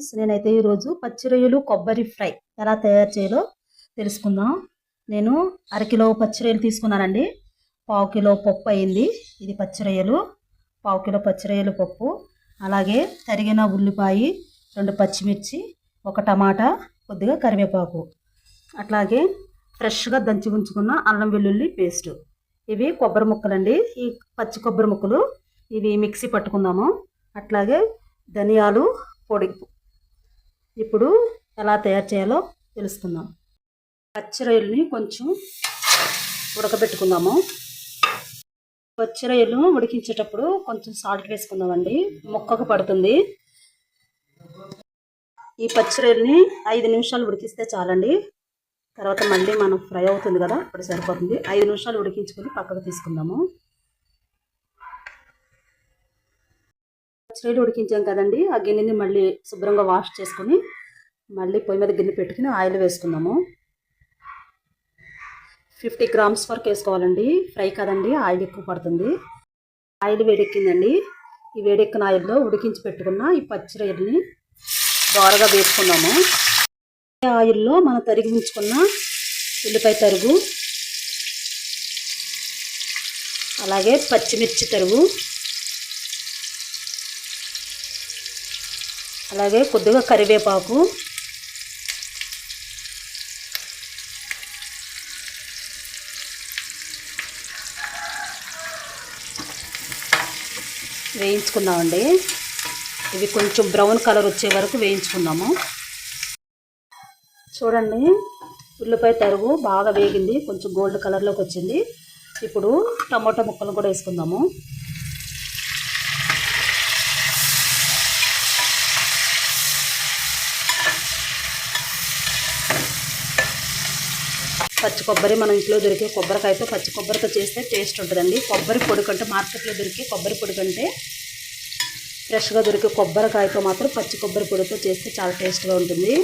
Friends నేనైతే ఈరోజు పచ్చి రొయ్యలు కొబ్బరి ఫ్రై ఎలా తయారు చేయాలో తెలుసుకుందాం. నేను అరకిలో పచ్చి రొయ్యలు తీసుకున్నానండి. పావు కిలో పప్పు అయింది. ఇది పచ్చి రొయ్యలు. పావు కిలో పచ్చి పప్పు. అలాగే తరిగిన ఉల్లిపాయ రెండు పచ్చిమిర్చి ఒక టమాటా కొద్దిగా కరివేపాకు. అట్లాగే ఫ్రెష్గా దంచి ఉంచుకున్న అల్లం వెల్లుల్లి పేస్ట్. ఇవి కొబ్బరి ముక్కలండి. ఈ పచ్చి కొబ్బరి ముక్కలు ఇవి మిక్సీ పట్టుకుందాము. అట్లాగే ధనియాలు పొడి ఇప్పుడు ఎలా తయారు చేయాలో తెలుసుకుందాం. పచ్చిరొయ్యలని కొంచెం ఉడకబెట్టుకుందాము. పచ్చి రొయ్యలు ఉడికించేటప్పుడు కొంచెం సాల్ట్ వేసుకుందామండి. ముక్కకు పడుతుంది. ఈ పచ్చిరొయ్యలని ఐదు నిమిషాలు ఉడికిస్తే చాలండి. తర్వాత మళ్ళీ మనం ఫ్రై అవుతుంది కదా ఇప్పుడు సరిపోతుంది. ఐదు నిమిషాలు ఉడికించుకొని పక్కకు తీసుకుందాము. పచ్చిరొయ్యలు ఉడికించాం కదండి. ఆ గిన్నెని మళ్ళీ శుభ్రంగా వాష్ చేసుకుని మళ్ళీ పొయ్యి మీద గిన్నె పెట్టుకుని ఆయిల్ వేసుకుందాము. ఫిఫ్టీ గ్రామ్స్ వరకు వేసుకోవాలండి. ఫ్రై కదండి ఆయిల్ ఎక్కువ పడుతుంది. ఆయిల్ వేడెక్కిందండి. ఈ వేడెక్కిన ఆయిల్లో ఉడికించి పెట్టుకున్న ఈ పచ్చి రొయ్యల్ని దోరగా వేసుకున్నాము ఆయిల్లో మనం తరిగి ఉంచుకున్న ఉల్లిపాయ తరుగు అలాగే పచ్చిమిర్చి తరుగు అలాగే కొద్దిగా కరివేపాకు. వేయించుకుందామండి ఇవి కొంచెం బ్రౌన్ కలర్ వచ్చే వరకు వేయించుకుందాము చూడండి ఉల్లిపాయ తరుగు బాగా వేగింది కొంచెం గోల్డ్ కలర్లోకి వచ్చింది. ఇప్పుడు టమాటా ముక్కలు కూడా వేసుకుందాము. పచ్చి కొబ్బరి మన ఇంట్లో దొరికే కొబ్బరికాయతో పచ్చి కొబ్బరితో చేస్తే టేస్ట్ ఉంటుందండి. కొబ్బరి పొడి కంటే మార్కెట్లో దొరికే కొబ్బరి పొడి కంటే ఫ్రెష్గా దొరికే కొబ్బరికాయతో మాత్రం పచ్చి కొబ్బరి పొడితో చేస్తే చాలా టేస్ట్గా ఉంటుంది.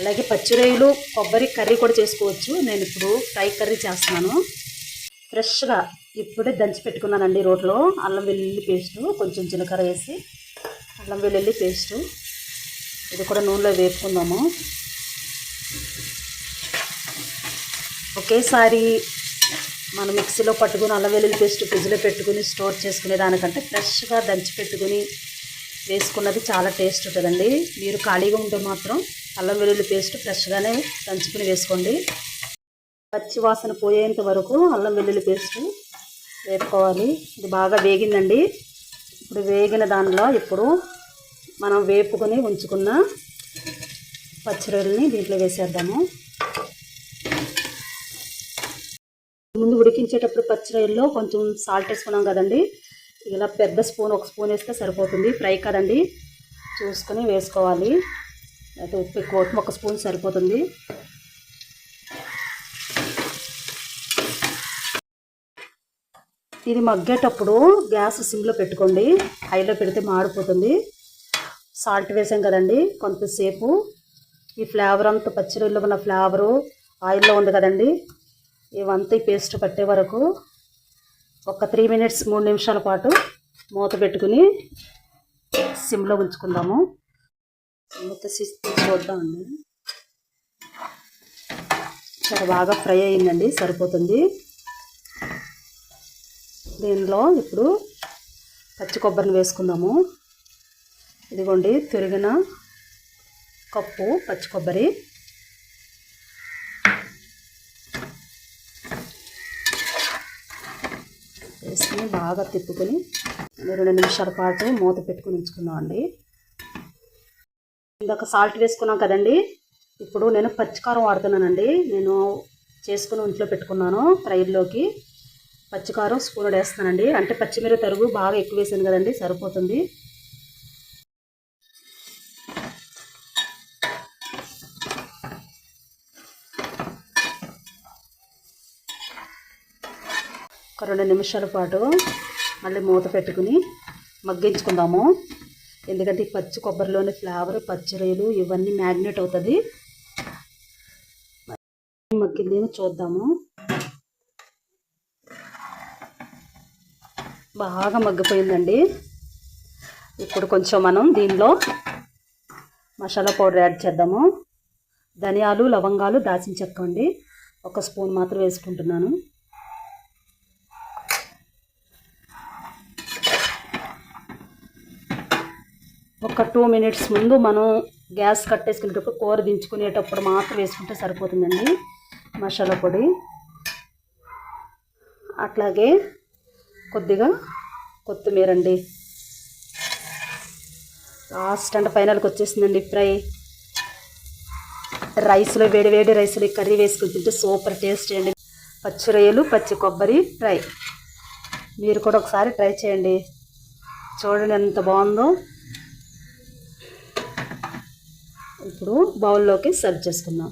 అలాగే పచ్చిరొయ్యలు కొబ్బరి కర్రీ కూడా చేసుకోవచ్చు. నేను ఇప్పుడు ఫ్రై కర్రీ చేస్తున్నాను. ఫ్రెష్గా ఇప్పుడే దంచి పెట్టుకున్నానండి రోట్లో. అల్లం వెల్లుల్లి పేస్టు కొంచెం జీలకర్ర వేసి అల్లం వెల్లుల్లి పేస్టు. ఇది కూడా నూనెలో వేపుకుందాము. ఒకేసారి మనం మిక్సీలో పట్టుకుని అల్లం వెల్లుల్లి పేస్ట్ ఫ్రిడ్జ్లో పెట్టుకుని స్టోర్ చేసుకునే దానికంటే ఫ్రెష్గా దంచి పెట్టుకుని వేసుకున్నది చాలా టేస్ట్ ఉంటుందండి. మీరు ఖాళీగా ఉంటే మాత్రం అల్లం వెల్లుల్లి పేస్ట్ ఫ్రెష్గానే దంచుకుని వేసుకోండి. పచ్చి వాసన పోయేంత వరకు అల్లం వెల్లుల్లి పేస్ట్ వేపుకోవాలి. ఇది బాగా వేగిందండి. ఇప్పుడు వేగిన దానిలో ఇప్పుడు మనం వేపుకొని ఉంచుకున్న పచ్చిరొయ్యలని దీంట్లో వేసేద్దాము. ముందు ఉడికించేటప్పుడు పచ్చిరొయ్యల్లో కొంచెం సాల్ట్ వేసుకున్నాం కదండి. ఇలా పెద్ద స్పూన్ ఒక స్పూన్ వేస్తే సరిపోతుంది. ఫ్రై కదండి. చూసుకొని వేసుకోవాలి. అయితే ఉప్పు ఎక్కువ ఒక స్పూన్ సరిపోతుంది. ఇది మగ్గేటప్పుడు గ్యాస్ సిమ్లో పెట్టుకోండి. హైలో పెడితే మాడిపోతుంది. సాల్ట్ వేసాం కదండి. కొంతసేపు. ఈ ఫ్లేవర్ అంతా పచ్చిరొయ్యలో ఉన్న ఫ్లేవరు ఆయిల్లో ఉంది కదండి. ఇవంతా పేస్ట్ పట్టే వరకు ఒక త్రీ మినిట్స్ మూడు నిమిషాల పాటు మూత పెట్టుకుని సిమ్లో ఉంచుకుందాము. మూత చూద్దామండి చాలా బాగా ఫ్రై అయిందండి సరిపోతుంది. దీనిలో ఇప్పుడు పచ్చి కొబ్బరిని వేసుకుందాము. ఇదిగోండి తిరిగిన కప్పు పచ్చి కొబ్బరి. వేసుకుని బాగా తిప్పుకొని రెండు నిమిషాల పాటు మూత పెట్టుకుని ఉంచుకుందామండి ఇందాక సాల్ట్ వేసుకున్నాం కదండి. ఇప్పుడు నేను పచ్చికారం వాడుతున్నానండి. నేను చేసుకుని ఇంట్లో పెట్టుకున్నాను ఫ్రైల్లోకి పచ్చికారం స్పూన్ వేస్తానండి అంటే పచ్చిమిర తరుగు బాగా ఎక్కువ వేసాను కదండి. సరిపోతుంది. ఒక రెండు నిమిషాల పాటు మళ్ళీ మూత పెట్టుకుని మగ్గించుకుందాము. ఎందుకంటే ఈ పచ్చి కొబ్బరిలోని ఫ్లేవర్ పచ్చి రొయ్యలు ఇవన్నీ మ్యాగ్నెట్ అవుతుంది. మగ్గిందేమో చూద్దాము. బాగా మగ్గిపోయిందండి. ఇప్పుడు కొంచెం మనం దీనిలో మసాలా పౌడర్ యాడ్ చేద్దాము. ధనియాలు లవంగాలు దాచిన చెక్క అండి. ఒక స్పూన్ మాత్రం వేసుకుంటున్నాను. ఒక టూ మినిట్స్ ముందు మనం గ్యాస్ కట్టేసుకునేటప్పుడు కూర దించుకునేటప్పుడు మాత్రం వేసుకుంటే సరిపోతుందండి. మసాలా పొడి. అట్లాగే కొద్దిగా కొత్తిమీర అండి. లాస్ట్ అంటే ఫైనల్కి వచ్చేసిందండి ఫ్రై. రైస్లో వేడి వేడి రైస్లో ఈ కర్రీ వేసుకుని తింటే సూపర్ టేస్ట్ అండి. పచ్చి రొయ్యలు పచ్చి కొబ్బరి ఫ్రై. మీరు కూడా ఒకసారి ట్రై చేయండి. చూడండి ఎంత బాగుందో. ఇప్పుడు బౌల్లోకి సర్వ్ చేసుకుందాం.